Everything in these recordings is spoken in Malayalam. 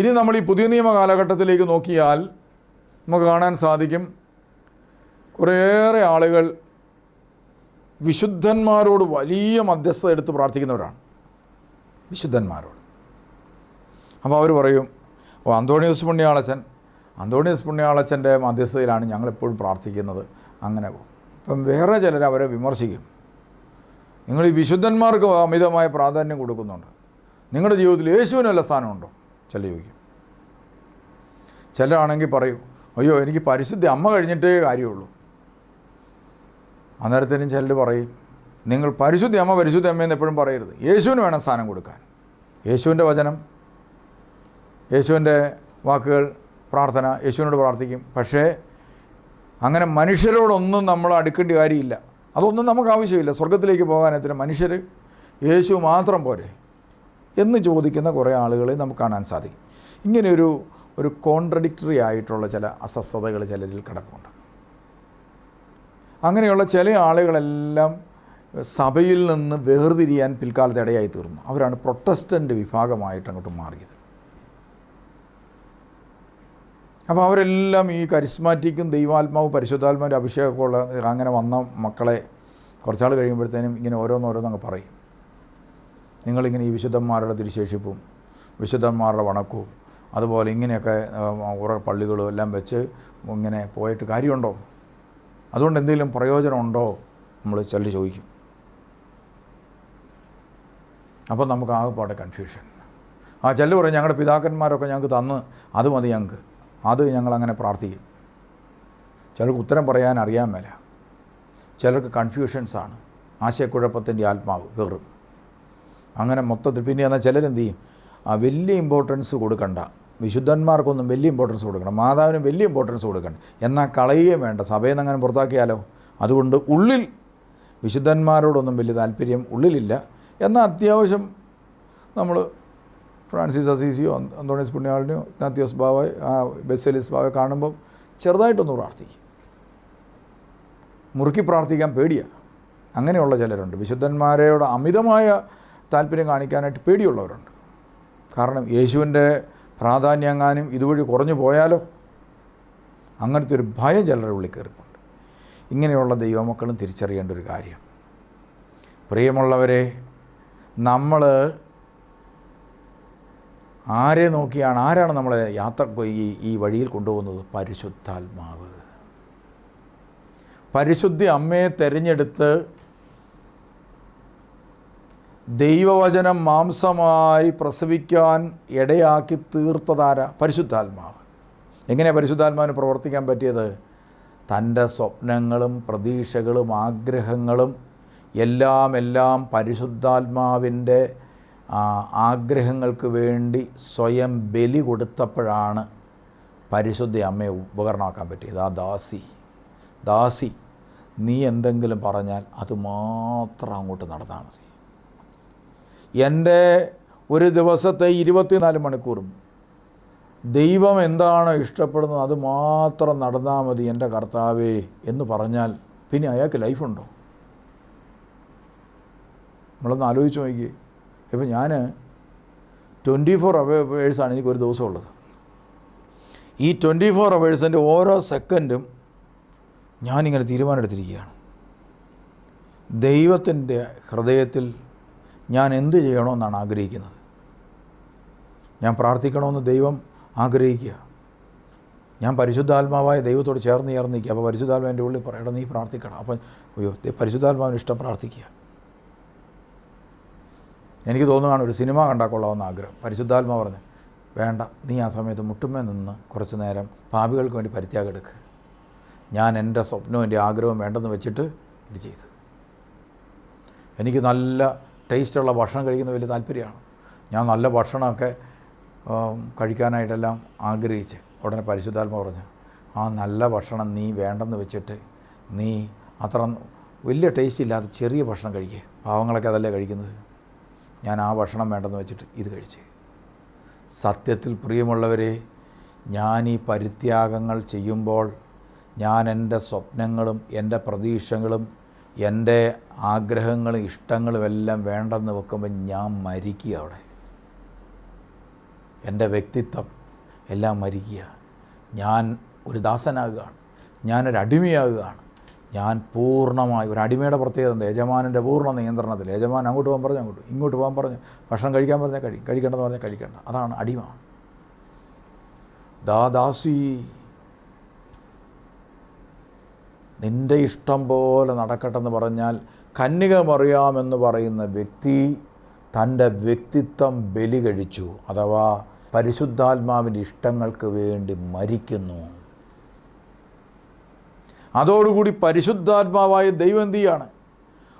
ഇനി നമ്മൾ ഈ പുതിയ നിയമ കാലഘട്ടത്തിലേക്ക് നോക്കിയാൽ നമുക്ക് കാണാൻ സാധിക്കും കുറേയേറെ ആളുകൾ വിശുദ്ധന്മാരോട് വലിയ മധ്യസ്ഥത എടുത്ത് പ്രാർത്ഥിക്കുന്നവരാണ്. വിശുദ്ധന്മാരോട്. അപ്പോൾ അവർ പറയും ഓ അന്തോണിയോസ് പുണ്യാളച്ചൻ അന്തോണിയോസ് പുണ്യാളച്ചന്റെ മധ്യസ്ഥതയിലാണ് ഞങ്ങളെപ്പോഴും പ്രാർത്ഥിക്കുന്നത്. അങ്ങനെ ഇപ്പം വേറെ ചിലർ അവരെ വിമർശിക്കും. നിങ്ങൾ ഈ വിശുദ്ധന്മാർക്ക് അമിതമായ പ്രാധാന്യം കൊടുക്കുന്നുണ്ട്. നിങ്ങളുടെ ജീവിതത്തിൽ യേശുവിനല്ല സ്ഥാനമുണ്ടോ? ചില ചോദിക്കും. ചിലരാണെങ്കിൽ പറയും അയ്യോ എനിക്ക് പരിശുദ്ധി അമ്മ കഴിഞ്ഞിട്ടേ കാര്യമുള്ളൂ. അന്നേരത്തേനും ചിലർ പറയും നിങ്ങൾ പരിശുദ്ധി അമ്മ പരിശുദ്ധി അമ്മയെന്ന് എപ്പോഴും പറയരുത്. യേശുവിന് വേണം സ്ഥാനം കൊടുക്കാൻ. യേശുവിന്റെ വചനം യേശുവിന്റെ വാക്കുകൾ പ്രാർത്ഥന യേശുവിനോട് പ്രാർത്ഥിക്കും. പക്ഷേ അങ്ങനെ മനുഷ്യരോടൊന്നും നമ്മൾ അടുക്കേണ്ട കാര്യമില്ല. അതൊന്നും നമുക്ക് ആവശ്യമില്ല. സ്വർഗത്തിലേക്ക് പോകാൻ എത്ര മനുഷ്യർ യേശു മാത്രം പോരെ എന്ന് ചോദിക്കുന്ന കുറേ ആളുകളെ നമുക്ക് കാണാൻ സാധിക്കും. ഇങ്ങനെയൊരു ഒരു കോൺട്രഡിക്ടറി ആയിട്ടുള്ള ചില അസ്വസ്ഥതകൾ ചിലരിൽ കിടപ്പുണ്ട്. അങ്ങനെയുള്ള ചില ആളുകളെല്ലാം സഭയിൽ നിന്ന് വേർതിരിയാൻ പിൽക്കാലത്ത് ഇടയായി തീർന്നു. അവരാണ് പ്രൊട്ടസ്റ്റന്റ് വിഭാഗമായിട്ട് അങ്ങോട്ട് മാറിയത്. അപ്പോൾ അവരെല്ലാം ഈ കരിസ്മാറ്റിക്കും ദൈവാത്മാവും പരിശുദ്ധാത്മാവിന്റെ അഭിഷേകമൊക്കെ അങ്ങനെ വന്ന മക്കളെ കുറച്ചാൾ കഴിയുമ്പോഴത്തേനും ഇങ്ങനെ ഓരോന്നോരോന്നങ്ങ് പറയും. നിങ്ങളിങ്ങനെ ഈ വിശുദ്ധന്മാരുടെ തിരുശേഷിപ്പും വിശുദ്ധന്മാരുടെ വണക്കവും അതുപോലെ ഇങ്ങനെയൊക്കെ കുറേ പള്ളികളും എല്ലാം വെച്ച് ഇങ്ങനെ പോയിട്ട് കാര്യമുണ്ടോ? അതുകൊണ്ട് എന്തെങ്കിലും പ്രയോജനമുണ്ടോ? നമ്മൾ ചിലർ ചോദിക്കും. അപ്പോൾ നമുക്ക് ആകെപ്പാടെ കൺഫ്യൂഷൻ ആ ചിലർ പറയും ഞങ്ങളുടെ പിതാക്കന്മാരൊക്കെ ഞങ്ങൾക്ക് തന്ന് അത് മതി ഞങ്ങൾക്ക് അത് ഞങ്ങളങ്ങനെ പ്രാർത്ഥിക്കും. ചിലർക്ക് ഉത്തരം പറയാൻ അറിയാൻ മേല. ചിലർക്ക് കൺഫ്യൂഷൻസാണ് ആശയക്കുഴപ്പത്തിന്റെ ആത്മാവ് കയറും അങ്ങനെ മൊത്തത്തിൽ പിന്നെ എന്നാൽ ചിലരെന്ത് ചെയ്യും? ആ വലിയ ഇമ്പോർട്ടൻസ് കൊടുക്കണ്ട. വിശുദ്ധന്മാർക്കൊന്നും വലിയ ഇമ്പോർട്ടൻസ് കൊടുക്കണം. മാതാവിനും വലിയ ഇമ്പോർട്ടൻസ് കൊടുക്കണം. എന്നാൽ കളയുകയും വേണ്ട. സഭയിൽ നിന്ന് അങ്ങനെ പുറത്താക്കിയാലോ? അതുകൊണ്ട് ഉള്ളിൽ വിശുദ്ധന്മാരോടൊന്നും വലിയ താല്പര്യം ഉള്ളിലില്ല. എന്നാൽ അത്യാവശ്യം നമ്മൾ ഫ്രാൻസിസ് അസീസിയോ അന്തോണീസ് പുണ്യാളിനെയോ നാത്യോസ് ബാവ ആ ബെസലിസ് ബാവ കാണുമ്പോൾ ചെറുതായിട്ടൊന്ന് പ്രാർത്ഥിക്കും. മുറുക്കി പ്രാർത്ഥിക്കാൻ പേടിയാണ് അങ്ങനെയുള്ള ചിലരുണ്ട്. വിശുദ്ധന്മാരോട് അമിതമായ താല്പര്യം കാണിക്കാനായിട്ട് പേടിയുള്ളവരുണ്ട്. കാരണം യേശുവിന്റെ പ്രാധാന്യം എങ്ങാനും ഇതുവഴി കുറഞ്ഞു പോയാലോ? അങ്ങനത്തെ ഒരു ഭയം ചിലരുടെ ഉള്ളിൽ കയറിപ്പുണ്ട് ഇങ്ങനെയുള്ള ദൈവമക്കളും തിരിച്ചറിയേണ്ട ഒരു കാര്യം. പ്രിയമുള്ളവരെ നമ്മൾ ആരെ നോക്കിയാണ് ആരാണ് നമ്മളെ യാത്ര ഈ ഈ വഴിയിൽ കൊണ്ടുപോകുന്നത്? പരിശുദ്ധാത്മാവ്. പരിശുദ്ധി അമ്മയെ തിരഞ്ഞെടുത്ത് ദൈവവചനം മാംസമായി പ്രസവിക്കാൻ ഇടയാക്കി തീർത്തതാര? പരിശുദ്ധാത്മാവ്. എങ്ങനെയാണ് പരിശുദ്ധാത്മാവിന് പ്രവർത്തിക്കാൻ പറ്റിയത്? തന്റെ സ്വപ്നങ്ങളും പ്രതീക്ഷകളും ആഗ്രഹങ്ങളും എല്ലാം എല്ലാം പരിശുദ്ധാത്മാവിന്റെ ആഗ്രഹങ്ങൾക്ക് വേണ്ടി സ്വയം ബലി കൊടുത്തപ്പോഴാണ് പരിശുദ്ധ അമ്മയെ ഉപകരണമാക്കാൻ പറ്റിയത്. ആ ദാസി ദാസി നീ എന്തെങ്കിലും പറഞ്ഞാൽ അത് മാത്രം അങ്ങോട്ട് നടന്നാൽ മതി. എന്റെ ഒരു ദിവസത്തെ ഇരുപത്തിനാല് മണിക്കൂറും ദൈവം എന്താണോ ഇഷ്ടപ്പെടുന്നത് അത് മാത്രം നടന്നാൽ മതി എന്റെ കർത്താവേ എന്ന് പറഞ്ഞാൽ പിന്നെ അയാൾക്ക് ലൈഫുണ്ടോ? നമ്മളൊന്ന് ആലോചിച്ച് നോക്കി ഇപ്പം ഞാൻ ട്വന്റി ഫോർ അവേഴ്സാണ് എനിക്കൊരു ദിവസമുള്ളത്. ഈ ട്വന്റി ഫോർ അവേഴ്സിന്റെ ഓരോ സെക്കൻഡും ഞാനിങ്ങനെ തീരുമാനമെടുത്തിരിക്കുകയാണ്. ദൈവത്തിന്റെ ഹൃദയത്തിൽ ഞാൻ എന്ത് ചെയ്യണമെന്നാണ് ആഗ്രഹിക്കുന്നത്? ഞാൻ പ്രാർത്ഥിക്കണമെന്ന് ദൈവം ആഗ്രഹിക്കുക. ഞാൻ പരിശുദ്ധാത്മാവായ ദൈവത്തോട് ചേർന്ന് ചേർന്ന് നിൽക്കുക അപ്പോൾ പരിശുദ്ധാത്മാവിന്റെ ഉള്ളിൽ പറയണം നീ പ്രാർത്ഥിക്കണം. അപ്പം അയ്യോ പരിശുദ്ധാത്മാവിന് ഇഷ്ടം പ്രാർത്ഥിക്കുക. എനിക്ക് തോന്നുകയാണ് ഒരു സിനിമ കണ്ടാൽ ആഗ്രഹം. പരിശുദ്ധാത്മാ പറഞ്ഞു വേണ്ട നീ ആ സമയത്ത് മുട്ടുമേ നിന്ന് കുറച്ച് നേരം പാപികൾക്ക് വേണ്ടി പരിത്യാഗം എടുക്കുക ഞാൻ എന്റെ സ്വപ്നവും എന്റെ ആഗ്രഹവും വേണ്ടെന്ന് വെച്ചിട്ട് ഇത് ചെയ്തു. എനിക്ക് നല്ല ടേസ്റ്റുള്ള ഭക്ഷണം കഴിക്കുന്ന വലിയ താല്പര്യമാണ്. ഞാൻ നല്ല ഭക്ഷണമൊക്കെ കഴിക്കാനായിട്ടെല്ലാം ആഗ്രഹിച്ച് ഉടനെ പരിശുദ്ധാത്മ പറഞ്ഞു ആ നല്ല ഭക്ഷണം നീ വേണ്ടെന്ന് വെച്ചിട്ട് നീ അത്ര വലിയ ടേസ്റ്റ് ഇല്ലാത്ത ചെറിയ ഭക്ഷണം കഴിക്കുക പാവങ്ങളൊക്കെ അതല്ലേ കഴിക്കുന്നത്? ഞാൻ ആ ഭക്ഷണം വേണ്ടെന്ന് വെച്ചിട്ട് ഇത് കഴിച്ച്. സത്യത്തിൽ പ്രിയമുള്ളവരെ ഞാൻ ഈ പരിത്യാഗങ്ങൾ ചെയ്യുമ്പോൾ ഞാൻ എന്റെ സ്വപ്നങ്ങളും എന്റെ പ്രതീക്ഷകളും എന്റെ ആഗ്രഹങ്ങളും ഇഷ്ടങ്ങളും എല്ലാം വേണ്ടെന്ന് വെക്കുമ്പോൾ ഞാൻ മരിക്കുക അവിടെ. എന്റെ വ്യക്തിത്വം എല്ലാം മരിക്കുക. ഞാൻ ഒരു ദാസനാകുകയാണ്. ഞാനൊരു അടിമയാകുകയാണ്. ഞാൻ പൂർണമായി ഒരു അടിമയുടെ പ്രത്യേകത എന്താ? യജമാനന്റെ പൂർണ നിയന്ത്രണത്തിൽ. യജമാൻ അങ്ങോട്ട് പോകാൻ പറഞ്ഞു അങ്ങോട്ട് ഇങ്ങോട്ട് പോകാൻ പറഞ്ഞു ഭക്ഷണം കഴിക്കാൻ പറഞ്ഞാൽ കഴി കഴിക്കേണ്ടതെന്ന് പറഞ്ഞാൽ കഴിക്കേണ്ട. അതാണ് അടിമ. ദാദാസി നിന്റെ ഇഷ്ടം പോലെ നടക്കട്ടെന്ന് പറഞ്ഞാൽ കന്യക മറിയാമെന്ന് പറയുന്ന വ്യക്തി തന്റെ വ്യക്തിത്വം ബലി കഴിച്ചു അഥവാ പരിശുദ്ധാത്മാവിന്റെ ഇഷ്ടങ്ങൾക്ക് വേണ്ടി മരിക്കുന്നു. അതോടുകൂടി പരിശുദ്ധാത്മാവായ ദൈവം എന്ത്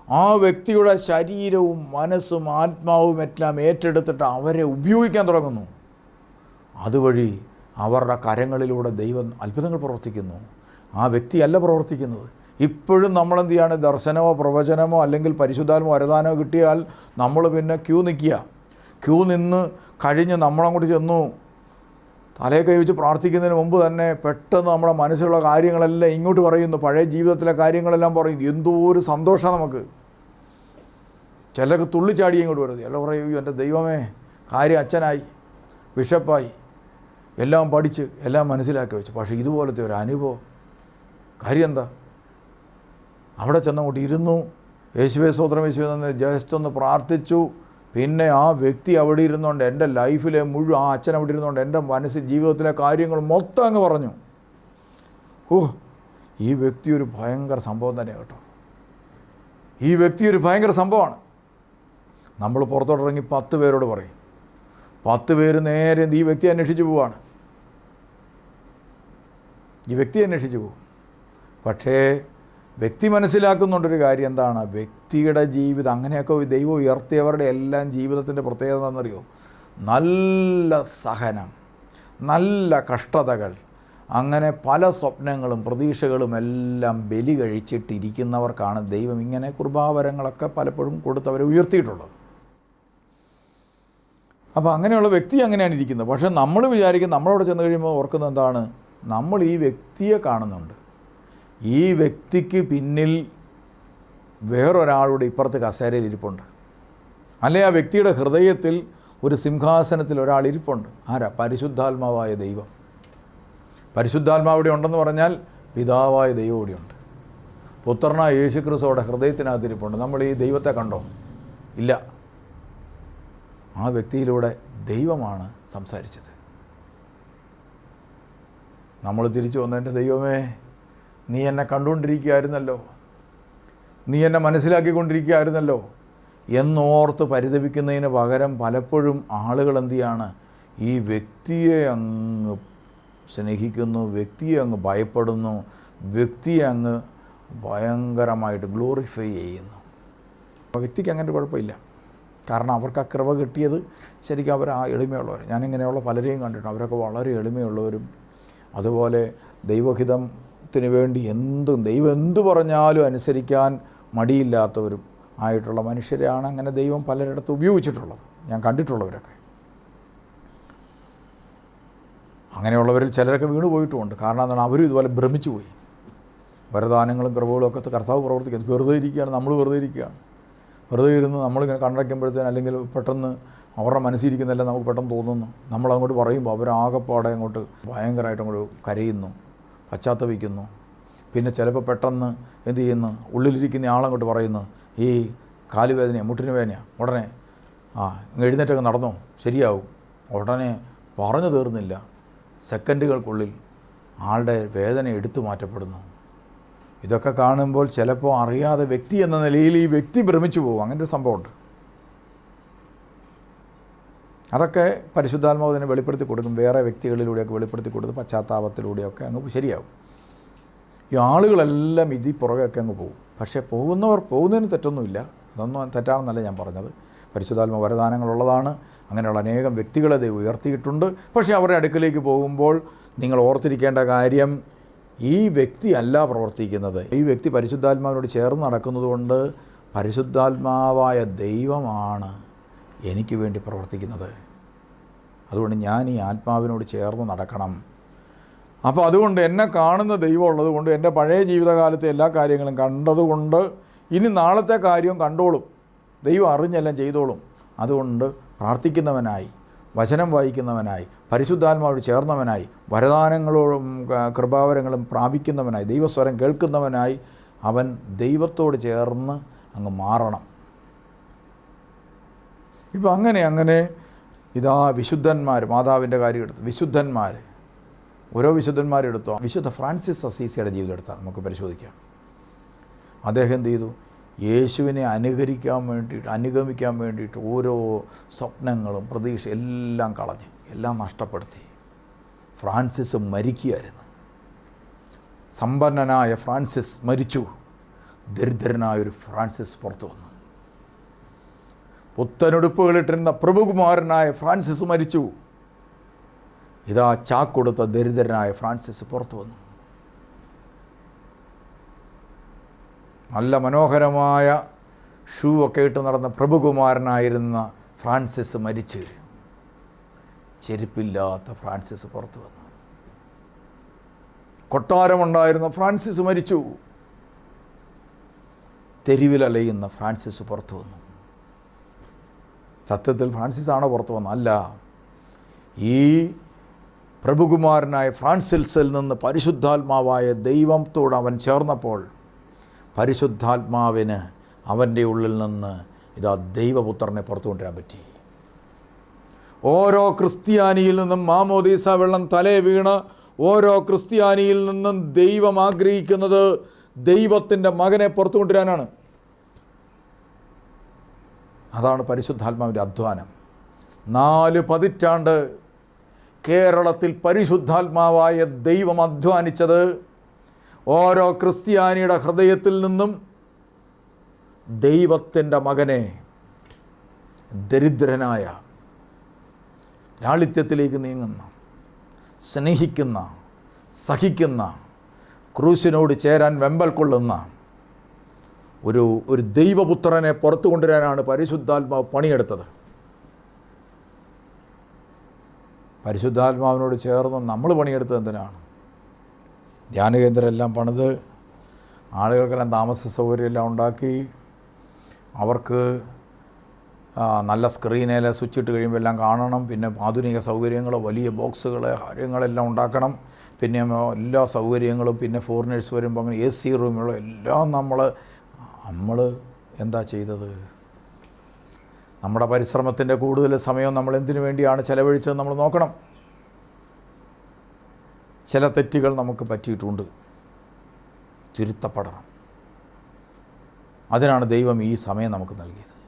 ആ വ്യക്തിയുടെ ശരീരവും മനസ്സും ആത്മാവും എല്ലാം ഏറ്റെടുത്തിട്ട് അവരെ ഉപയോഗിക്കാൻ തുടങ്ങുന്നു. അതുവഴി അവരുടെ കരങ്ങളിലൂടെ ദൈവം അത്ഭുതങ്ങൾ പ്രവർത്തിക്കുന്നു. ആ വ്യക്തിയല്ല പ്രവർത്തിക്കുന്നത്. ഇപ്പോഴും നമ്മളെന്ത് ചെയ്യാണ് ദർശനമോ പ്രവചനമോ അല്ലെങ്കിൽ പരിശുദ്ധാത്മോ വരദാനമോ കിട്ടിയാൽ നമ്മൾ പിന്നെ ക്യൂ നിൽക്കുക. ക്യൂ നിന്ന് കഴിഞ്ഞ് നമ്മളങ്ങോട്ട് ചെന്നു. തലയെ കൈവച്ച് പ്രാർത്ഥിക്കുന്നതിന് മുമ്പ് തന്നെ പെട്ടെന്ന് നമ്മുടെ മനസ്സിലുള്ള കാര്യങ്ങളെല്ലാം ഇങ്ങോട്ട് പറയുന്നു. പഴയ ജീവിതത്തിലെ കാര്യങ്ങളെല്ലാം പറയുന്നു. എന്തോ ഒരു സന്തോഷമാണ് നമുക്ക്. ചിലർക്ക് തുള്ളിച്ചാടി ഇങ്ങോട്ട് വരുന്നത് ചില പറയൂ "അയ്യോ, എന്റെ ദൈവമേ കാര്യം അച്ഛനായി ബിഷപ്പായി എല്ലാം പഠിച്ച് എല്ലാം മനസ്സിലാക്കി വെച്ചു. പക്ഷേ ഇതുപോലത്തെ ഒരു അനുഭവം കാര്യം എന്താ അവിടെ ചെന്നങ്ങോട്ട് ഇരുന്നു. യേശുവേ സ്വോത്രം യേശുവേ എന്ന് ജസ്റ്റ് ഒന്ന് പ്രാർത്ഥിച്ചു. പിന്നെ ആ വ്യക്തി അവിടെ ഇരുന്നുകൊണ്ട് എന്റെ ലൈഫിലെ മുഴുവൻ ആ അച്ഛൻ അവിടെ ഇരുന്നുകൊണ്ട് എന്റെ മനസ്സിൽ ജീവിതത്തിലെ കാര്യങ്ങൾ മൊത്തം അങ്ങ് പറഞ്ഞു. ഓ ഈ വ്യക്തി ഒരു ഭയങ്കര സംഭവം തന്നെയാണ് കേട്ടോ. ഈ വ്യക്തി ഒരു ഭയങ്കര സംഭവമാണ്. നമ്മൾ പുറത്തോട്ടിറങ്ങി പത്ത് പേരോട് പറയും. പത്ത് പേര് നേരെ ഈ വ്യക്തി അന്വേഷിച്ച് പോവാണ്. ഈ വ്യക്തി അന്വേഷിച്ച് പോകും പക്ഷേ വ്യക്തി മനസ്സിലാക്കുന്നുണ്ടൊരു കാര്യം എന്താണ് വ്യക്തിയുടെ ജീവിതം അങ്ങനെയൊക്കെ ദൈവം ഉയർത്തിയവരുടെ എല്ലാം ജീവിതത്തിന്റെ പ്രത്യേകത എന്താണെന്നറിയോ? നല്ല സഹനം നല്ല കഷ്ടതകൾ അങ്ങനെ പല സ്വപ്നങ്ങളും പ്രതീക്ഷകളും എല്ലാം ബലി കഴിച്ചിട്ടിരിക്കുന്നവർക്കാണ് ദൈവം ഇങ്ങനെ കുർബാവരങ്ങളൊക്കെ പലപ്പോഴും കൊടുത്തവരെ ഉയർത്തിയിട്ടുള്ളത്. അപ്പോൾ അങ്ങനെയുള്ള വ്യക്തി അങ്ങനെയാണ് ഇരിക്കുന്നത്. പക്ഷേ നമ്മൾ വിചാരിക്കും നമ്മളവിടെ ചെന്ന് കഴിയുമ്പോൾ ഓർക്കുന്നത് എന്താണ്? നമ്മൾ ഈ വ്യക്തിയെ കാണുന്നുണ്ട്. ഈ വ്യക്തിക്ക് പിന്നിൽ വേറൊരാളുടെ ഇപ്പുറത്ത് കസേരയിൽ ഇരിപ്പുണ്ട്. അല്ലെ ആ വ്യക്തിയുടെ ഹൃദയത്തിൽ ഒരു സിംഹാസനത്തിൽ ഒരാൾ ഇരിപ്പുണ്ട്. ആരാ? പരിശുദ്ധാത്മാവായ ദൈവം. പരിശുദ്ധാത്മാവ് ഇവിടെ ഉണ്ടെന്ന് പറഞ്ഞാൽ പിതാവായ ദൈവം ഇവിടെയുണ്ട് പുത്രനായ യേശു ക്രിസ്തുവിടെ ഹൃദയത്തിനകത്ത് ഇരിപ്പുണ്ട്. നമ്മൾ ഈ ദൈവത്തെ കണ്ടോ? ഇല്ല. ആ വ്യക്തിയിലൂടെ ദൈവമാണ് സംസാരിച്ചത്. നമ്മൾ തിരിച്ചു വന്നതിന്റെ ദൈവമേ നീ എന്നെ കണ്ടുകൊണ്ടിരിക്കുകയായിരുന്നല്ലോ. നീ എന്നെ മനസ്സിലാക്കിക്കൊണ്ടിരിക്കുകയായിരുന്നല്ലോ. എന്നോർത്ത് പരിതപിക്കുന്നതിന് പകരം പലപ്പോഴും ആളുകൾ എന്തു ചെയ്യാണ്? ഈ വ്യക്തിയെ അങ്ങ് സ്നേഹിക്കുന്നു വ്യക്തിയെ അങ്ങ് ഭയപ്പെടുന്നു വ്യക്തിയെ അങ്ങ് ഭയങ്കരമായിട്ട് ഗ്ലോറിഫൈ ചെയ്യുന്നു. വ്യക്തിക്ക് അങ്ങനെ കുഴപ്പമില്ല. കാരണം അവർക്ക് ആ കൃപ കിട്ടിയത് ശരിക്കും അവർ ആ എളിമയുള്ളവർ ഞാനിങ്ങനെയുള്ള പലരെയും കണ്ടിട്ടുണ്ട്. അവരൊക്കെ വളരെ എളിമയുള്ളവരും. അതുപോലെ ദൈവഹിതത്തിന് വേണ്ടി എന്തും ദൈവം എന്തു പറഞ്ഞാലും അനുസരിക്കാൻ മടിയില്ലാത്തവരും ആയിട്ടുള്ള മനുഷ്യരെയാണ് അങ്ങനെ ദൈവം പലരിടത്തും ഉപയോഗിച്ചിട്ടുള്ളത്. ഞാൻ കണ്ടിട്ടുള്ളവരൊക്കെ. അങ്ങനെയുള്ളവരിൽ ചിലരൊക്കെ വീണു പോയിട്ടുമുണ്ട്. കാരണം എന്താണ്? അവരും ഇതുപോലെ ഭ്രമിച്ചു പോയി. വരദാനങ്ങളും കൃപകളും ഒക്കെ കർത്താവ് പ്രവർത്തിക്കുന്നത് വെറുതെ ഇരിക്കുകയാണ്. നമ്മൾ വെറുതെ ഇരിക്കുകയാണ്. വെറുതെ ഇരുന്ന് നമ്മളിങ്ങനെ കണ്ടടയ്ക്കുമ്പോഴത്തേന് അല്ലെങ്കിൽ പെട്ടെന്ന് അവരുടെ മനസ്സിരിക്കുന്നെല്ലാം നമുക്ക് പെട്ടെന്ന് തോന്നുന്നു. നമ്മൾ അങ്ങോട്ട് പറയുമ്പോൾ അവരാകെപ്പാടെ അങ്ങോട്ട് ഭയങ്കരമായിട്ട് അങ്ങോട്ട് കരയുന്നു. പശ്ചാത്തപിക്കുന്നു. പിന്നെ ചിലപ്പോൾ പെട്ടെന്ന് എന്ത് ചെയ്യുന്നു? ഉള്ളിലിരിക്കുന്ന ആളങ്ങോട്ട് പറയുന്നു ഈ കാലുവേദനയാണ് മുട്ടിന് വേദനയാണ് ഉടനെ ആ എഴുന്നേറ്റൊക്കെ നടന്നോ ശരിയാവും. ഉടനെ പറഞ്ഞു തീർന്നില്ല. സെക്കൻഡുകൾക്കുള്ളിൽ ആളുടെ വേദന എടുത്തു മാറ്റപ്പെടുന്നു. ഇതൊക്കെ കാണുമ്പോൾ ചിലപ്പോൾ അറിയാതെ വ്യക്തി എന്ന നിലയിൽ ഈ വ്യക്തി ഭ്രമിച്ചു പോകും. അങ്ങനെ ഒരു സംഭവമുണ്ട്. അതൊക്കെ പരിശുദ്ധാത്മാവ് വെളിപ്പെടുത്തി കൊടുക്കും. വേറെ വ്യക്തികളിലൂടെയൊക്കെ വെളിപ്പെടുത്തി കൊടുത്ത് പശ്ചാത്താപത്തിലൂടെയൊക്കെ അങ്ങ് ശരിയാവും. ഈ ആളുകളെല്ലാം ഇതി പുറകെയൊക്കെ അങ്ങ് പോകും. പക്ഷേ പോകുന്നവർ പോകുന്നതിന് തെറ്റൊന്നുമില്ല. അതൊന്നും തെറ്റാണെന്നല്ല ഞാൻ പറഞ്ഞത്. പരിശുദ്ധാത്മ വരദാനങ്ങളുള്ളതാണ് അങ്ങനെയുള്ള അനേകം വ്യക്തികളെ ദൈവം ഉയർത്തിയിട്ടുണ്ട്. പക്ഷേ അവരുടെ അടുക്കലേക്ക് പോകുമ്പോൾ നിങ്ങൾ ഓർത്തിരിക്കേണ്ട കാര്യം ഈ വ്യക്തി അല്ല പ്രവർത്തിക്കുന്നത്. ഈ വ്യക്തി പരിശുദ്ധാത്മാവിനോട് ചേർന്ന് നടക്കുന്നതുകൊണ്ട് പരിശുദ്ധാത്മാവായ ദൈവമാണ്. എനിക്ക് വേണ്ടി പ്രവർത്തിക്കുന്നത്. അതുകൊണ്ട് ഞാൻ ഈ ആത്മാവിനോട് ചേർന്ന് നടക്കണം. അപ്പോൾ അതുകൊണ്ട് എന്നെ കാണുന്ന ദൈവം ഉള്ളതുകൊണ്ട് എന്റെ പഴയ ജീവിതകാലത്തെ എല്ലാ കാര്യങ്ങളും കണ്ടതുകൊണ്ട് ഇനി നാളത്തെ കാര്യവും കണ്ടോളും. ദൈവം അറിഞ്ഞെല്ലാം ചെയ്തോളും. അതുകൊണ്ട് പ്രാർത്ഥിക്കുന്നവനായി വചനം വായിക്കുന്നവനായി പരിശുദ്ധാത്മാവോട് ചേർന്നവനായി വരദാനങ്ങളോടും കൃപാവരങ്ങളും പ്രാപിക്കുന്നവനായി ദൈവസ്വരം കേൾക്കുന്നവനായി അവൻ ദൈവത്തോട് ചേർന്ന് അങ്ങ് മാറണം. ഇപ്പം അങ്ങനെ അങ്ങനെ ഇതാ വിശുദ്ധന്മാർ മാതാവിന്റെ കാര്യം എടുത്തു വിശുദ്ധന്മാർ ഓരോ വിശുദ്ധന്മാരും എടുത്തോ വിശുദ്ധ ഫ്രാൻസിസ് അസീസിയുടെ ജീവിതം എടുത്താൽ നമുക്ക് പരിശോധിക്കാം. അദ്ദേഹം എന്ത് ചെയ്തു? യേശുവിനെ അനുകരിക്കാൻ വേണ്ടിയിട്ട് അനുഗമിക്കാൻ വേണ്ടിയിട്ട് ഓരോ സ്വപ്നങ്ങളും പ്രതീക്ഷ എല്ലാം കളഞ്ഞ് എല്ലാം നഷ്ടപ്പെടുത്തി. ഫ്രാൻസിസ് മരിക്കുകയായിരുന്നു. സമ്പന്നനായ ഫ്രാൻസിസ് മരിച്ചു. ദരിദ്രനായ ഒരു ഫ്രാൻസിസ് പുറത്തു വന്നു. പുത്തനുടുപ്പുകളിട്ടിരുന്ന പ്രഭുകുമാരനായ ഫ്രാൻസിസ് മരിച്ചു. ഇതാ ചാക്കൊടുത്ത ദരിദ്രനായ ഫ്രാൻസിസ് പുറത്തു വന്നു. നല്ല മനോഹരമായ ഷൂ ഒക്കെ ഇട്ട് നടന്ന പ്രഭുകുമാരനായിരുന്ന ഫ്രാൻസിസ് മരിച്ച്. ചെരുപ്പില്ലാത്ത ഫ്രാൻസിസ് പുറത്തു വന്നു. കൊട്ടാരമുണ്ടായിരുന്ന ഫ്രാൻസിസ് മരിച്ചു. തെരുവിലലയുന്ന ഫ്രാൻസിസ് പുറത്തു വന്നു. സത്യത്തിൽ ഫ്രാൻസിസ് ആണോ പുറത്തു വന്നത്? അല്ല. ഈ പ്രഭുകുമാരനായ ഫ്രാൻസിൽസിൽ നിന്ന് പരിശുദ്ധാത്മാവായ ദൈവത്തോട് അവൻ ചേർന്നപ്പോൾ പരിശുദ്ധാത്മാവിന് അവന്റെ ഉള്ളിൽ നിന്ന് ഇതാ ദൈവപുത്രനെ പുറത്തു കൊണ്ടുവരാൻ പറ്റി. ഓരോ ക്രിസ്ത്യാനിയിൽ നിന്നും മാമോദീസ വെള്ളം തലേ വീണ് ഓരോ ക്രിസ്ത്യാനിയിൽ നിന്നും ദൈവം ആഗ്രഹിക്കുന്നത് ദൈവത്തിന്റെ മകനെ പുറത്തു കൊണ്ടുവരാനാണ്. അതാണ് പരിശുദ്ധാത്മാവിന്റെ അധ്വാനം. നാല് പതിറ്റാണ്ട് കേരളത്തിൽ പരിശുദ്ധാത്മാവായ ദൈവം അധ്വാനിച്ചത് ഓരോ ക്രിസ്ത്യാനിയുടെ ഹൃദയത്തിൽ നിന്നും ദൈവത്തിന്റെ മകനെ ദരിദ്രനായ ലാളിത്യത്തിലേക്ക് നീങ്ങുന്ന സ്നേഹിക്കുന്ന സഹിക്കുന്ന ക്രൂശിനോട് ചേരാൻ വെമ്പൽ കൊള്ളുന്ന ഒരു ഒരു ദൈവപുത്രനെ പുറത്തു കൊണ്ടുവരാനാണ് പരിശുദ്ധാത്മാവ് പണിയെടുത്തത്. പരിശുദ്ധാത്മാവിനോട് ചേർന്ന് നമ്മൾ പണിയെടുത്തത് എന്തിനാണ്? ധ്യാനകേന്ദ്രമെല്ലാം പണിത് ആളുകൾക്കെല്ലാം താമസ സൗകര്യമെല്ലാം ഉണ്ടാക്കി അവർക്ക് നല്ല സ്ക്രീനിൽ സ്വിച്ച് ഇട്ട് കഴിയുമ്പോൾ എല്ലാം കാണണം പിന്നെ ആധുനിക സൗകര്യങ്ങൾ വലിയ ബോക്സുകൾ കാര്യങ്ങളെല്ലാം ഉണ്ടാക്കണം പിന്നെ എല്ലാ സൗകര്യങ്ങളും പിന്നെ ഫോറിനേഴ്സ് വരുമ്പോൾ അങ്ങനെ എ സി റൂമുകളും എല്ലാം നമ്മൾ നമ്മൾ എന്താ ചെയ്തത്? നമ്മുടെ പരിശ്രമത്തിന്റെ കൂടുതൽ സമയം നമ്മൾ എന്തിനു വേണ്ടിയാണ് ചെലവഴിച്ചത് നമ്മൾ നോക്കണം. ചില തെറ്റുകൾ നമുക്ക് പറ്റിയിട്ടുണ്ട്. തിരുത്തപ്പെടണം. അതിനാണ് ദൈവം ഈ സമയം നമുക്ക് നൽകിയത്.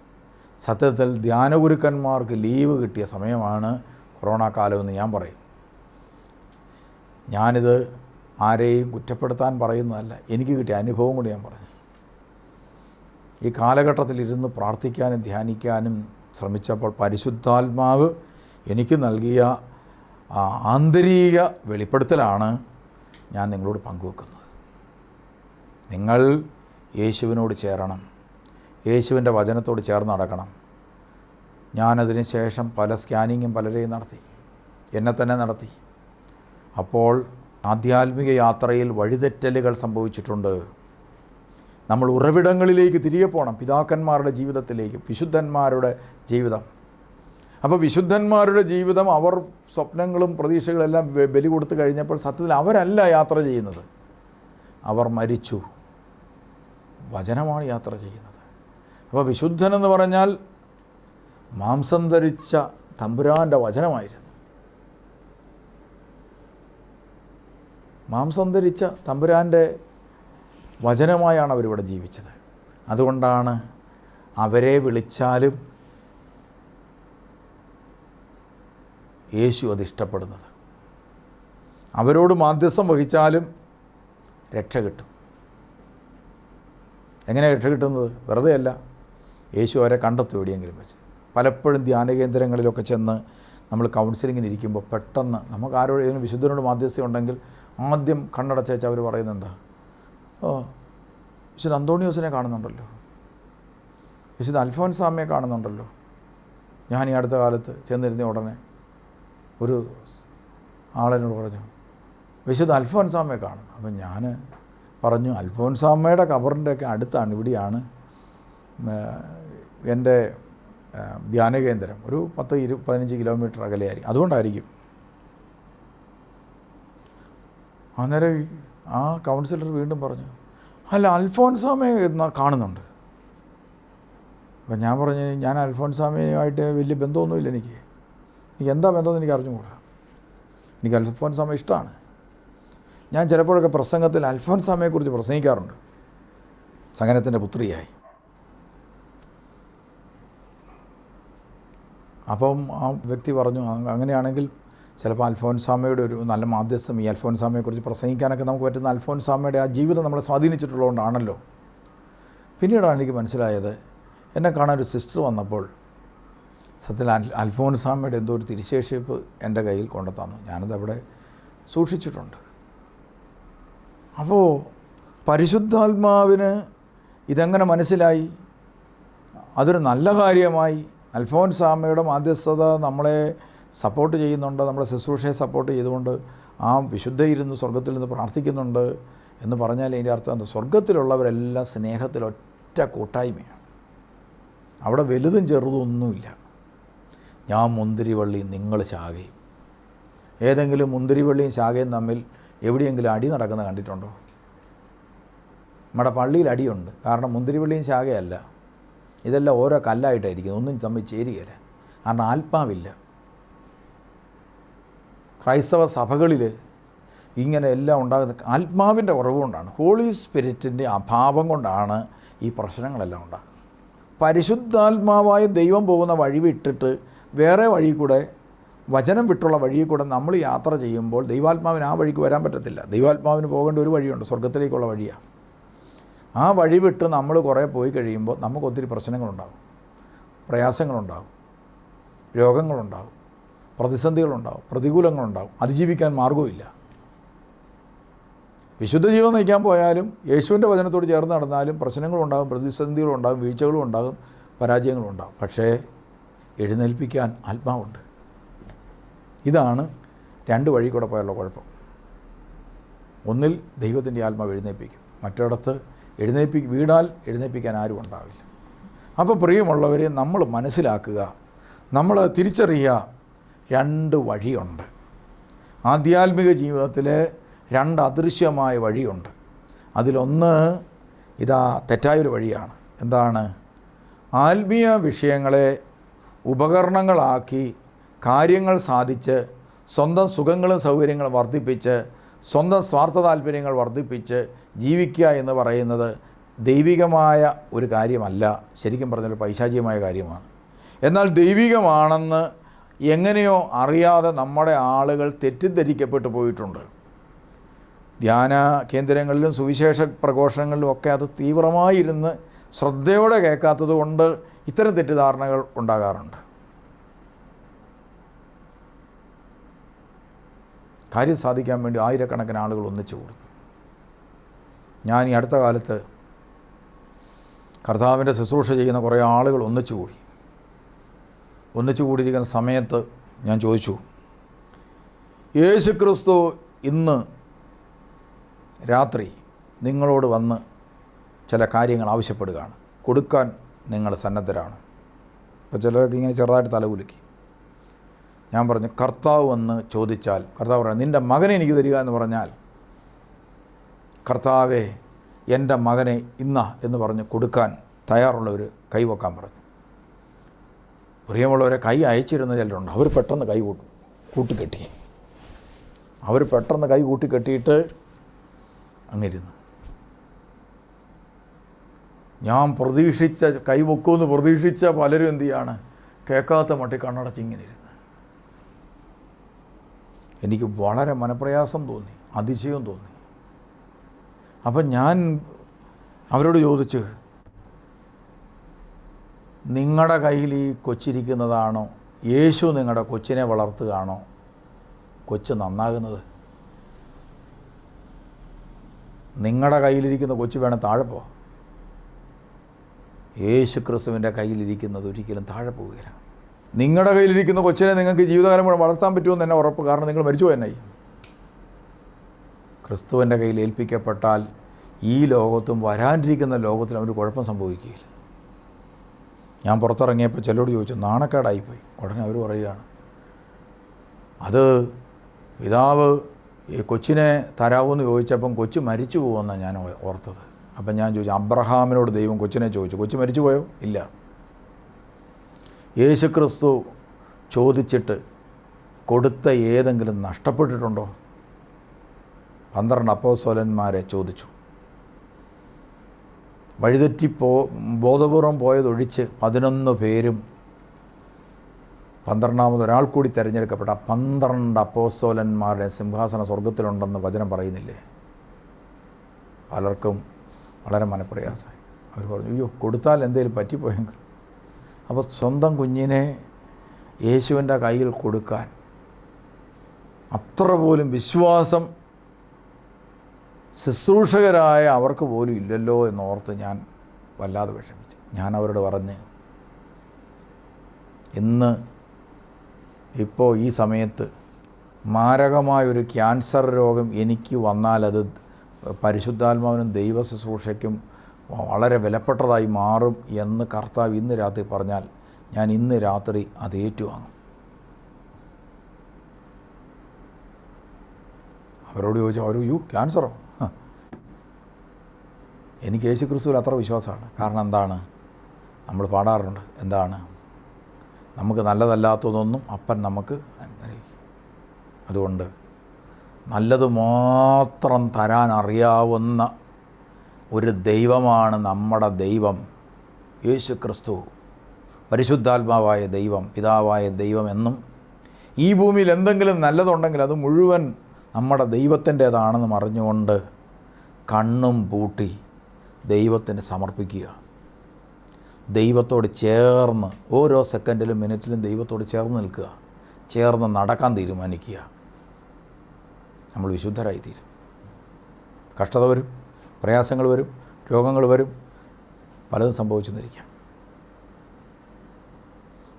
സത്യത്തിൽ ധ്യാനഗുരുക്കന്മാർക്ക് ലീവ് കിട്ടിയ സമയമാണ് കൊറോണ കാലമെന്ന് ഞാൻ പറയും. ഞാനിത് ആരെയും കുറ്റപ്പെടുത്താൻ പറയുന്നതല്ല. എനിക്ക് കിട്ടിയ അനുഭവം കൂടി ഞാൻ പറഞ്ഞു ഈ കാലഘട്ടത്തിൽ ഇരുന്ന് പ്രാർത്ഥിക്കാനും ധ്യാനിക്കാനും ശ്രമിച്ചപ്പോൾ പരിശുദ്ധാത്മാവ് എനിക്ക് നൽകിയ ആന്തരിക വെളിപ്പെടുത്തലാണ് ഞാൻ നിങ്ങളോട് പങ്കുവെക്കുന്നത്. നിങ്ങൾ യേശുവിനോട് ചേരണം. യേശുവിന്റെ വചനത്തോട് ചേർന്ന് നടക്കണം. ഞാനതിന് ശേഷം പല സ്കാനിങ്ങും പലരെയും നടത്തി. എന്നെ തന്നെ നടത്തി. അപ്പോൾ ആധ്യാത്മിക യാത്രയിൽ വഴിതെറ്റലുകൾ സംഭവിച്ചിട്ടുണ്ട്. നമ്മൾ ഉറവിടങ്ങളിലേക്ക് തിരികെ പോകണം പിതാക്കന്മാരുടെ ജീവിതത്തിലേക്ക് വിശുദ്ധന്മാരുടെ ജീവിതം. അപ്പോൾ വിശുദ്ധന്മാരുടെ ജീവിതം അവർ സ്വപ്നങ്ങളും പ്രതീക്ഷകളെല്ലാം ബലി കൊടുത്തു കഴിഞ്ഞപ്പോൾ സത്യത്തിൽ അവരല്ല യാത്ര ചെയ്യുന്നത്. അവർ മരിച്ചു. വചനമാണ് യാത്ര ചെയ്യുന്നത്. അപ്പോൾ വിശുദ്ധനെന്ന് പറഞ്ഞാൽ മാംസം ധരിച്ച തമ്പുരാന്റെ വചനമായിരുന്നു. മാംസം ധരിച്ച തമ്പുരാന്റെ വചനമായാണ് അവരിവിടെ ജീവിച്ചത്. അതുകൊണ്ടാണ് അവരെ വിളിച്ചാലും യേശു അത് ഇഷ്ടപ്പെടുന്നത്. അവരോട് മാധ്യസ്ഥം വഹിച്ചാലും രക്ഷ കിട്ടും. എങ്ങനെ രക്ഷ കിട്ടുന്നത്? വെറുതെ അല്ല യേശു അവരെ കണ്ടെത്തും എവിടെയെങ്കിലും വെച്ച്. പലപ്പോഴും ധ്യാന കേന്ദ്രങ്ങളിലൊക്കെ ചെന്ന് നമ്മൾ കൗൺസിലിങ്ങിന് ഇരിക്കുമ്പോൾ പെട്ടെന്ന് നമുക്ക് ആരോട് വിശുദ്ധനോട് മാധ്യസ്ഥ ഉണ്ടെങ്കിൽ ആദ്യം കണ്ണടച്ചേച്ച് അവർ പറയുന്നത് എന്താ? വിശുദ്ധ അന്തോണിയോസിനെ കാണുന്നുണ്ടല്ലോ. വിശുദ്ധ അൽഫോൻസാമ്മയെ കാണുന്നുണ്ടല്ലോ. ഞാൻ ഈ അടുത്ത കാലത്ത് ചെന്നിരുന്ന ഉടനെ ഒരു ആളിനോട് പറഞ്ഞു വിശുദ്ധ അൽഫോൻസാമ്മയെ കാണും അപ്പം ഞാൻ പറഞ്ഞു അൽഫോൻസാമ്മയുടെ കബറിന്റെ ഒക്കെ അടുത്താണ് ഇവിടെയാണ് എന്റെ ധ്യാന കേന്ദ്രം ഒരു പത്ത് ഇരു പതിനഞ്ച് കിലോമീറ്റർ അകലെയായിരിക്കും. അതുകൊണ്ടായിരിക്കും. അന്നേരം ആ കൗൺസിലർ വീണ്ടും പറഞ്ഞു അല്ല അൽഫോൻസാമയെ കാണുന്നുണ്ട്. അപ്പം ഞാൻ പറഞ്ഞു ഞാൻ അൽഫോൻസാമയുമായിട്ട് വലിയ ബന്ധമൊന്നുമില്ല എനിക്ക്. എനിക്ക് എന്താ ബന്ധമെന്ന് എനിക്ക് അറിഞ്ഞുകൂടാ. എനിക്ക് അൽഫോൻസാമ ഇഷ്ടമാണ് ഞാൻ ചിലപ്പോഴൊക്കെ പ്രസംഗത്തിൽ അൽഫോൻസാമയെക്കുറിച്ച് പ്രസംഗിക്കാറുണ്ട്. സഹനത്തിന്റെ പുത്രിയായി. അപ്പം ആ വ്യക്തി പറഞ്ഞു അങ്ങനെയാണെങ്കിൽ ചിലപ്പോൾ അൽഫോൻസാമയുടെ ഒരു നല്ല മാധ്യസ്ഥം ഈ അൽഫോൻസാമയെക്കുറിച്ച് പ്രസംഗിക്കാനൊക്കെ നമുക്ക് പറ്റുന്ന അൽഫോൻസാമയുടെ ആ ജീവിതം നമ്മളെ സ്വാധീനിച്ചിട്ടുള്ളതുകൊണ്ടാണല്ലോ. പിന്നീടാണ് എനിക്ക് മനസ്സിലായത് എന്നെ കാണാൻ ഒരു സിസ്റ്റർ വന്നപ്പോൾ സത്യത്തിൽ അൽ അൽഫോൻസാമയുടെ എന്തോ ഒരു തിരിശേഷിപ്പ് എന്റെ കയ്യിൽ കൊണ്ടു തന്നു ഞാനത് അവിടെ സൂക്ഷിച്ചിട്ടുണ്ട്. അപ്പോൾ പരിശുദ്ധാത്മാവിന് ഇതെങ്ങനെ മനസ്സിലായി? അതൊരു നല്ല കാര്യമായി അൽഫോൻസാമയുടെ മാധ്യസ്ഥത നമ്മളെ സപ്പോർട്ട് ചെയ്യുന്നുണ്ട് നമ്മുടെ ശുശ്രൂഷയെ സപ്പോർട്ട് ചെയ്തുകൊണ്ട് ആ വിശുദ്ധയിരുന്ന് സ്വർഗത്തിൽ നിന്ന് പ്രാർത്ഥിക്കുന്നുണ്ട് എന്ന് പറഞ്ഞാൽ അതിന്റെ അർത്ഥം എന്താ? സ്വർഗത്തിലുള്ളവരെല്ലാം സ്നേഹത്തിൽ ഒറ്റ കൂട്ടായ്മയാണ്. അവിടെ വലുതും ചെറുതും ഒന്നുമില്ല. ഞാൻ മുന്തിരിവള്ളി നിങ്ങൾ ശാഖയും. ഏതെങ്കിലും മുന്തിരിവള്ളിയും ശാഖയും തമ്മിൽ എവിടെയെങ്കിലും അടി നടക്കുന്നത് കണ്ടിട്ടുണ്ടോ? നമ്മുടെ പള്ളിയിൽ അടിയുണ്ട്. കാരണം മുന്തിരിവള്ളിയും ശാഖയല്ല. ഇതെല്ലാം ഓരോ കല്ലായിട്ടായിരിക്കും ഒന്നും തമ്മിൽ ചേരുകയില്ല. കാരണം ആത്മാവില്ല. ക്രൈസ്തവ സഭകളിൽ ഇങ്ങനെ എല്ലാം ഉണ്ടാകുന്ന ആത്മാവിന്റെ കുറവ് കൊണ്ടാണ് ഹോളി സ്പിരിറ്റിന്റെ അഭാവം കൊണ്ടാണ് ഈ പ്രശ്നങ്ങളെല്ലാം ഉണ്ടാകുന്നത്. പരിശുദ്ധാത്മാവായ ദൈവം പോകുന്ന വഴി വിട്ടിട്ട് വേറെ വഴി കൂടെ വചനം വിട്ടുള്ള വഴിയിൽ കൂടെ നമ്മൾ യാത്ര ചെയ്യുമ്പോൾ ദൈവാത്മാവിന് ആ വഴിക്ക് വരാൻ പറ്റത്തില്ല. ദൈവാത്മാവിന് പോകേണ്ട ഒരു വഴിയുണ്ട് സ്വർഗത്തിലേക്കുള്ള വഴിയാണ് ആ വഴി വിട്ട് നമ്മൾ കുറേ പോയി കഴിയുമ്പോൾ നമുക്ക് ഒത്തിരി പ്രശ്നങ്ങളുണ്ടാകും പ്രയാസങ്ങളുണ്ടാകും രോഗങ്ങളുണ്ടാകും. പ്രതിസന്ധികളുണ്ടാകും പ്രതികൂലങ്ങളുണ്ടാകും അതിജീവിക്കാൻ മാർഗവുമില്ല വിശുദ്ധ ജീവൻ നയിക്കാൻ പോയാലും യേശുവിന്റെ വചനത്തോട് ചേർന്ന് നടന്നാലും പ്രശ്നങ്ങളുണ്ടാകും പ്രതിസന്ധികളുണ്ടാകും വീഴ്ചകളും ഉണ്ടാകും പരാജയങ്ങളും ഉണ്ടാകും പക്ഷേ എഴുന്നേൽപ്പിക്കാൻ ആത്മാവുണ്ട്. ഇതാണ് രണ്ട് വഴി കൂടെ പോയുള്ള കുഴപ്പം. ഒന്നിൽ ദൈവത്തിന്റെ ആത്മാവ് എഴുന്നേൽപ്പിക്കും മറ്റിടത്ത് എഴുന്നേൽപ്പി വീണാൽ എഴുന്നേൽപ്പിക്കാൻ ആരും ഉണ്ടാവില്ല. അപ്പോൾ പ്രിയമുള്ളവരെ നമ്മൾ മനസ്സിലാക്കുക നമ്മൾ തിരിച്ചറിയുക രണ്ട് വഴിയുണ്ട്. ആധ്യാത്മിക ജീവിതത്തിൽ രണ്ട് അദൃശ്യമായ വഴിയുണ്ട്. അതിലൊന്ന് ഇതാ തെറ്റായൊരു വഴിയാണ്. എന്താണ്? ആത്മീയ വിഷയങ്ങളെ ഉപകരണങ്ങളാക്കി കാര്യങ്ങൾ സാധിച്ച് സ്വന്തം സുഖങ്ങളും സൗകര്യങ്ങളും വർദ്ധിപ്പിച്ച് സ്വന്തം സ്വാർത്ഥ താല്പര്യങ്ങൾ വർദ്ധിപ്പിച്ച് ജീവിക്കുക എന്ന് പറയുന്നത് ദൈവികമായ ഒരു കാര്യമല്ല. ശരിക്കും പറഞ്ഞാൽ പൈശാചികമായ കാര്യമാണ്. എന്നാൽ ദൈവികമാണെന്ന് എങ്ങനെയോ അറിയാതെ നമ്മുടെ ആളുകൾ തെറ്റിദ്ധരിക്കപ്പെട്ടു പോയിട്ടുണ്ട്. ധ്യാന കേന്ദ്രങ്ങളിലും സുവിശേഷ പ്രഘോഷങ്ങളിലും ഒക്കെ അത് തീവ്രമായിരുന്ന് ശ്രദ്ധയോടെ കേൾക്കാത്തത് കൊണ്ട് ഇത്തരം തെറ്റിദ്ധാരണകൾ ഉണ്ടാകാറുണ്ട്. കാര്യം സാധിക്കാൻ വേണ്ടി ആയിരക്കണക്കിന് ആളുകൾ ഒന്നിച്ചു കൂടുന്നു. ഞാൻ ഈ അടുത്ത കാലത്ത് കർത്താവിന്റെ ശുശ്രൂഷ ചെയ്യുന്ന കുറേ ആളുകൾ ഒന്നിച്ചു കൂടി. ഒന്നിച്ചു കൂടിയിരിക്കുന്ന സമയത്ത് ഞാൻ ചോദിച്ചു യേശു ക്രിസ്തു ഇന്ന് രാത്രി നിങ്ങളോട് വന്ന് ചില കാര്യങ്ങൾ ആവശ്യപ്പെടുകയാണ്. കൊടുക്കാൻ നിങ്ങൾ സന്നദ്ധരാണ്. അപ്പോൾ ചിലർക്ക് ഇങ്ങനെ ചെറുതായിട്ട് തലകുലുക്കി ഞാൻ പറഞ്ഞു കർത്താവ് വന്ന് ചോദിച്ചാൽ കർത്താവ് പറയാം നിന്റെ മകനെ എനിക്ക് തരിക എന്ന് പറഞ്ഞാൽ കർത്താവെ എന്റെ മകനെ ഇന്ന എന്ന് പറഞ്ഞ് കൊടുക്കാൻ തയ്യാറുള്ളവർ കൈവക്കാൻ പറഞ്ഞു. പ്രിയമുള്ളവരെ കൈ അയച്ചിരുന്ന ചിലരുണ്ട്. അവർ പെട്ടെന്ന് കൈ കൂട്ടു കൂട്ടിക്കെട്ടി. അവർ പെട്ടെന്ന് കൈ കൂട്ടിക്കെട്ടിയിട്ട് അങ്ങിരുന്നു ഞാൻ പ്രതീക്ഷിച്ച കൈ വെക്കുമെന്ന് പ്രതീക്ഷിച്ച പലരും എന്തു ചെയ്യാണ്? കേൾക്കാത്ത മട്ടി കണ്ണടച്ച് ഇങ്ങനെ ഇരുന്ന് എനിക്ക് വളരെ മനപ്രയാസം തോന്നി അതിശയം തോന്നി. അപ്പം ഞാൻ അവരോട് ചോദിച്ച് നിങ്ങളുടെ കയ്യിൽ ഈ കൊച്ചിരിക്കുന്നതാണോ? യേശു നിങ്ങളുടെ കൊച്ചിനെ വളർത്തുകയാണോ? കൊച്ച് നന്നാകുന്നത്. നിങ്ങളുടെ കയ്യിലിരിക്കുന്ന കൊച്ചു വേണം താഴെ പോ യേശു ക്രിസ്തുവിന്റെ കയ്യിലിരിക്കുന്നത് ഒരിക്കലും താഴെ പോവുകയില്ല. നിങ്ങളുടെ കയ്യിലിരിക്കുന്ന കൊച്ചിനെ നിങ്ങൾക്ക് ജീവിതകാലം മുഴുവൻ വളർത്താൻ പറ്റുമെന്ന് തന്നെ ഉറപ്പ് കാരണം നിങ്ങൾ മരിച്ചു പോയെന്നായി. ക്രിസ്തുവിന്റെ കയ്യിൽ ഏൽപ്പിക്കപ്പെട്ടാൽ ഈ ലോകത്തും വരാനിരിക്കുന്ന ലോകത്തിലും ഒരു കുഴപ്പം സംഭവിക്കുകയില്ല. ഞാൻ പുറത്തിറങ്ങിയപ്പോൾ ചിലരോട് ചോദിച്ചു നാണക്കേടായിപ്പോയി. ഉടനെ അവർ പറയുകയാണ്. അത് പിതാവ് ഈ കൊച്ചിനെ തരാമെന്ന് ചോദിച്ചപ്പം കൊച്ചു മരിച്ചു പോകുമെന്നാണ് ഞാൻ ഓർത്തത്. അപ്പം ഞാൻ ചോദിച്ചു അബ്രഹാമിനോട് ദൈവം കൊച്ചിനെ ചോദിച്ചു. കൊച്ചു മരിച്ചു പോയോ? ഇല്ല. യേശു ക്രിസ്തു ചോദിച്ചിട്ട് കൊടുത്ത ഏതെങ്കിലും നഷ്ടപ്പെട്ടിട്ടുണ്ടോ? പന്ത്രണ്ട് അപ്പോസോലന്മാരെ ചോദിച്ചു. വഴിതെറ്റിപ്പോ ബോധപൂർവം പോയതൊഴിച്ച് പതിനൊന്ന് പേരും പന്ത്രണ്ടാമത് ഒരാൾ കൂടി തിരഞ്ഞെടുക്കപ്പെട്ട പന്ത്രണ്ട് അപ്പോസ്തോലന്മാരുടെ സിംഹാസന സ്വർഗത്തിലുണ്ടെന്ന് വചനം പറയുന്നില്ലേ? പലർക്കും വളരെ മനപ്രയാസമായി. അവർ പറഞ്ഞു അയ്യോ കൊടുത്താൽ എന്തെങ്കിലും പറ്റിപ്പോയെങ്കിൽ. അപ്പോൾ സ്വന്തം കുഞ്ഞിനെ യേശുവിന്റെ കയ്യിൽ കൊടുക്കാൻ അത്ര പോലും വിശ്വാസം ശുശ്രൂഷകരായ അവർക്ക് പോലും ഇല്ലല്ലോ എന്നോർത്ത് ഞാൻ വല്ലാതെ വിഷമിച്ചു ഞാൻ അവരോട് പറഞ്ഞ് ഇന്ന് ഇപ്പോൾ ഈ സമയത്ത് മാരകമായൊരു ക്യാൻസർ രോഗം എനിക്ക് വന്നാൽ അത് പരിശുദ്ധാത്മാവിനും ദൈവ ശുശ്രൂഷയ്ക്കും വളരെ വിലപ്പെട്ടതായി മാറും എന്ന് കർത്താവ് ഇന്ന് രാത്രി പറഞ്ഞാൽ ഞാൻ ഇന്ന് രാത്രി അത് ഏറ്റുവാങ്ങും അവരോട് ചോദിച്ചു അവർ യു ക്യാൻസറോ. എനിക്ക് യേശു ക്രിസ്തുവിൽ അത്ര വിശ്വാസമാണ്. കാരണം എന്താണ്? നമ്മൾ പാടാറുണ്ട്. എന്താണ്? നമുക്ക് നല്ലതല്ലാത്തതൊന്നും അപ്പൻ നമുക്ക് അനുഗ്രഹിക്കും. അതുകൊണ്ട് നല്ലത് മാത്രം തരാൻ അറിയാവുന്ന ഒരു ദൈവമാണ് നമ്മുടെ ദൈവം. യേശു ക്രിസ്തു പരിശുദ്ധാത്മാവായ ദൈവം പിതാവായ ദൈവം എന്നും ഈ ഭൂമിയിൽ എന്തെങ്കിലും നല്ലതുണ്ടെങ്കിൽ അത് മുഴുവൻ നമ്മുടെ ദൈവത്തിന്റേതാണെന്ന് അറിഞ്ഞുകൊണ്ട് കണ്ണും പൂട്ടി ദൈവത്തിന് സമർപ്പിക്കുക. ദൈവത്തോട് ചേർന്ന് ഓരോ സെക്കൻഡിലും മിനിറ്റിലും ദൈവത്തോട് ചേർന്ന് നിൽക്കുക. ചേർന്ന് നടക്കാൻ തീരുമാനിക്കുക. നമ്മൾ വിശുദ്ധരായി തീരും കഷ്ടത വരും പ്രയാസങ്ങൾ വരും രോഗങ്ങൾ വരും പലതും സംഭവിച്ചെന്നിരിക്കാം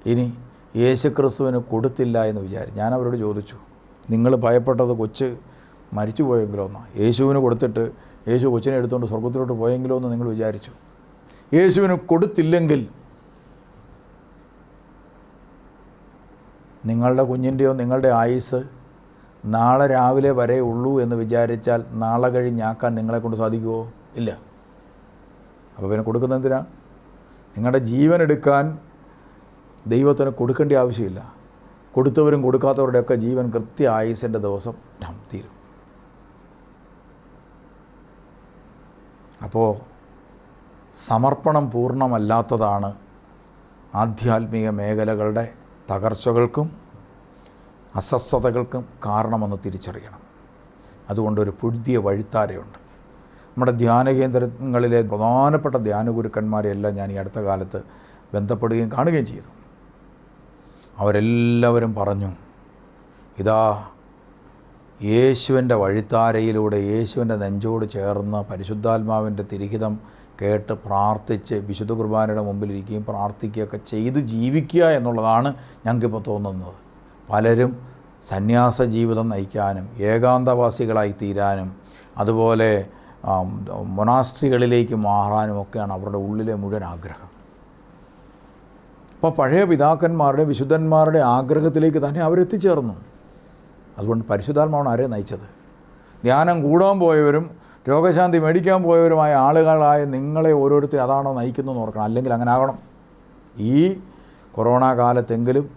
ഇനി യേശുക്രിസ്തുവിന് കൊടുത്തില്ല എന്ന് വിചാരിച്ചു ഞാൻ അവരോട് ചോദിച്ചു നിങ്ങൾ ഭയപ്പെട്ടത് കൊച്ച് മരിച്ചു പോയെങ്കിലോ യേശുവിന് കൊടുത്തിട്ട് യേശു കൊച്ചിനെ എടുത്തുകൊണ്ട് സ്വർഗത്തിലോട്ട് പോയെങ്കിലോ എന്ന് നിങ്ങൾ വിചാരിച്ചു. യേശുവിന് കൊടുത്തില്ലെങ്കിൽ നിങ്ങളുടെ കുഞ്ഞിന്റെയോ നിങ്ങളുടെ ആയുസ് നാളെ രാവിലെ വരെ ഉള്ളൂ എന്ന് വിചാരിച്ചാൽ നാളെ കഴിഞ്ഞാക്കാൻ നിങ്ങളെ കൊണ്ട് സാധിക്കുമോ ഇല്ല. അപ്പോൾ പിന്നെ കൊടുക്കുന്ന എന്തിനാ? നിങ്ങളുടെ ജീവൻ എടുക്കാൻ ദൈവത്തിന് കൊടുക്കേണ്ട ആവശ്യമില്ല. കൊടുത്തവരും കൊടുക്കാത്തവരുടെയൊക്കെ ജീവൻ കൃത്യ ആയുസിന്റെ ദിവസം തീരും. അപ്പോൾ സമർപ്പണം പൂർണമല്ലാത്തതാണ് ആധ്യാത്മിക മേഖലകളുടെ തകർച്ചകൾക്കും അസ്വസ്ഥതകൾക്കും കാരണമെന്ന് തിരിച്ചറിയണം. അതുകൊണ്ടൊരു പുതിയ വഴിത്താരയുണ്ട്. നമ്മുടെ ധ്യാന കേന്ദ്രങ്ങളിലെ പ്രധാനപ്പെട്ട ധ്യാനഗുരുക്കന്മാരെല്ലാം ഞാൻ ഈ അടുത്ത കാലത്ത് ബന്ധപ്പെടുകയും കാണുകയും ചെയ്തു. അവരെല്ലാവരും പറഞ്ഞു ഇതാ യേശുവിന്റെ വഴിത്താരയിലൂടെ യേശുവിന്റെ നെഞ്ചോട് ചേർന്ന് പരിശുദ്ധാത്മാവിന്റെ തിരിഹിതം കേട്ട് പ്രാർത്ഥിച്ച് വിശുദ്ധ കുർബാനയുടെ മുമ്പിലിരിക്കുകയും പ്രാർത്ഥിക്കുകയൊക്കെ ചെയ്ത് ജീവിക്കുക എന്നുള്ളതാണ് ഞങ്ങൾക്കിപ്പോൾ തോന്നുന്നത്. പലരും സന്യാസ ജീവിതം നയിക്കാനും ഏകാന്തവാസികളായി തീരാനും അതുപോലെ മൊനാസ്ട്രികളിലേക്ക് മാറാനും ഒക്കെയാണ് അവരുടെ ഉള്ളിലെ മുഴുവൻ ആഗ്രഹം. അപ്പോൾ പഴയ പിതാക്കന്മാരുടെ വിശുദ്ധന്മാരുടെ ആഗ്രഹത്തിലേക്ക് തന്നെ അവരെത്തിച്ചേർന്നു. അതുകൊണ്ട് പരിശുദ്ധാത്മാവാണ് ആരെ നയിച്ചത്? ധ്യാനം കൂടാൻ പോയവരും രോഗശാന്തി മേടിക്കാൻ പോയവരുമായ ആളുകളായ നിങ്ങളെ ഓരോരുത്തരും അതാണോ നയിക്കുന്നതെന്ന് ഓർക്കണം. അല്ലെങ്കിൽ അങ്ങനെ ആകണം. ഈ കൊറോണ കാലത്തെങ്കിലും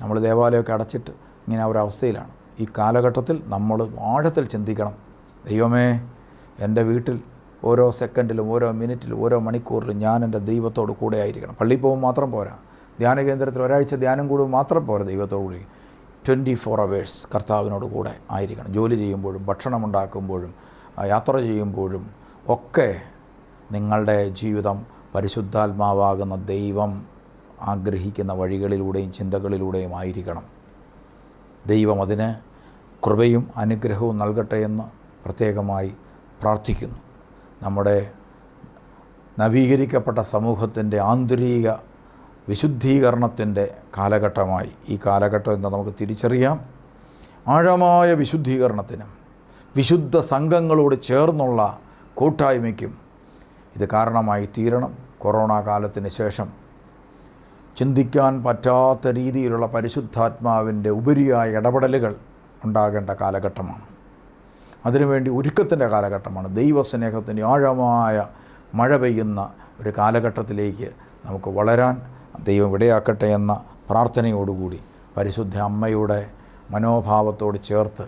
നമ്മൾ ദേവാലയമൊക്കെ അടച്ചിട്ട് ഇങ്ങനെ ആ ഒരു അവസ്ഥയിലാണ്. ഈ കാലഘട്ടത്തിൽ നമ്മൾ ആഴത്തിൽ ചിന്തിക്കണം. ദൈവമേ എന്റെ വീട്ടിൽ ഓരോ സെക്കൻഡിലും ഓരോ മിനിറ്റിലും ഓരോ മണിക്കൂറിലും ഞാൻ എന്റെ ദൈവത്തോട് കൂടെ ആയിരിക്കണം പള്ളിയിൽ പോകുമ്പോൾ മാത്രം പോരാ. ധ്യാന കേന്ദ്രത്തിൽ ഒരാഴ്ച ധ്യാനം കൂടുമ്പോൾ മാത്രം പോരാ ദൈവത്തോട് കൂടി ട്വന്റി ഫോർ അവേഴ്സ് കർത്താവിനോട് കൂടെ ആയിരിക്കണം. ജോലി ചെയ്യുമ്പോഴും ഭക്ഷണം ഉണ്ടാക്കുമ്പോഴും യാത്ര ചെയ്യുമ്പോഴും ഒക്കെ നിങ്ങളുടെ ജീവിതം പരിശുദ്ധാത്മാവാകുന്ന ദൈവം ആഗ്രഹിക്കുന്ന വഴികളിലൂടെയും ചിന്തകളിലൂടെയും ആയിരിക്കണം. ദൈവം അതിന് കൃപയും അനുഗ്രഹവും നൽകട്ടെ എന്ന് പ്രത്യേകമായി പ്രാർത്ഥിക്കുന്നു. നമ്മുടെ നവീകരിക്കപ്പെട്ട സമൂഹത്തിന്റെ ആന്തരിക വിശുദ്ധീകരണത്തിന്റെ കാലഘട്ടമായി. ഈ കാലഘട്ടം എന്ന് നമുക്ക് തിരിച്ചറിയാം. ആഴമായ വിശുദ്ധീകരണത്തിനും വിശുദ്ധ സംഘങ്ങളോട് ചേർന്നുള്ള കൂട്ടായ്മയ്ക്കും ഇത് കാരണമായി തീരണം. കൊറോണ കാലത്തിന് ശേഷം ചിന്തിക്കാൻ പറ്റാത്ത രീതിയിലുള്ള പരിശുദ്ധാത്മാവിന്റെ ഉപരിയായ ഇടപെടലുകൾ ഉണ്ടാകേണ്ട കാലഘട്ടമാണ്. അതിനുവേണ്ടി ഒരുക്കത്തിന്റെ കാലഘട്ടമാണ്. ദൈവസ്നേഹത്തിന്റെ ആഴമായ മഴ പെയ്യുന്ന ഒരു കാലഘട്ടത്തിലേക്ക് നമുക്ക് വളരാൻ ദൈവം ഇടയാക്കട്ടെ എന്ന പ്രാർത്ഥനയോടുകൂടി പരിശുദ്ധ അമ്മയുടെ മനോഭാവത്തോട് ചേർത്ത്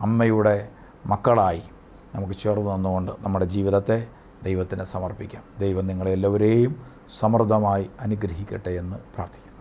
അമ്മയുടെ മക്കളായി നമുക്ക് ചേർന്ന് നിന്നുകൊണ്ട് നമ്മുടെ ജീവിതത്തെ ദൈവത്തിന് സമർപ്പിക്കാം. ദൈവം നിങ്ങളെല്ലാവരെയും സമൃദ്ധമായി അനുഗ്രഹിക്കട്ടെ എന്ന് പ്രാർത്ഥിക്കാം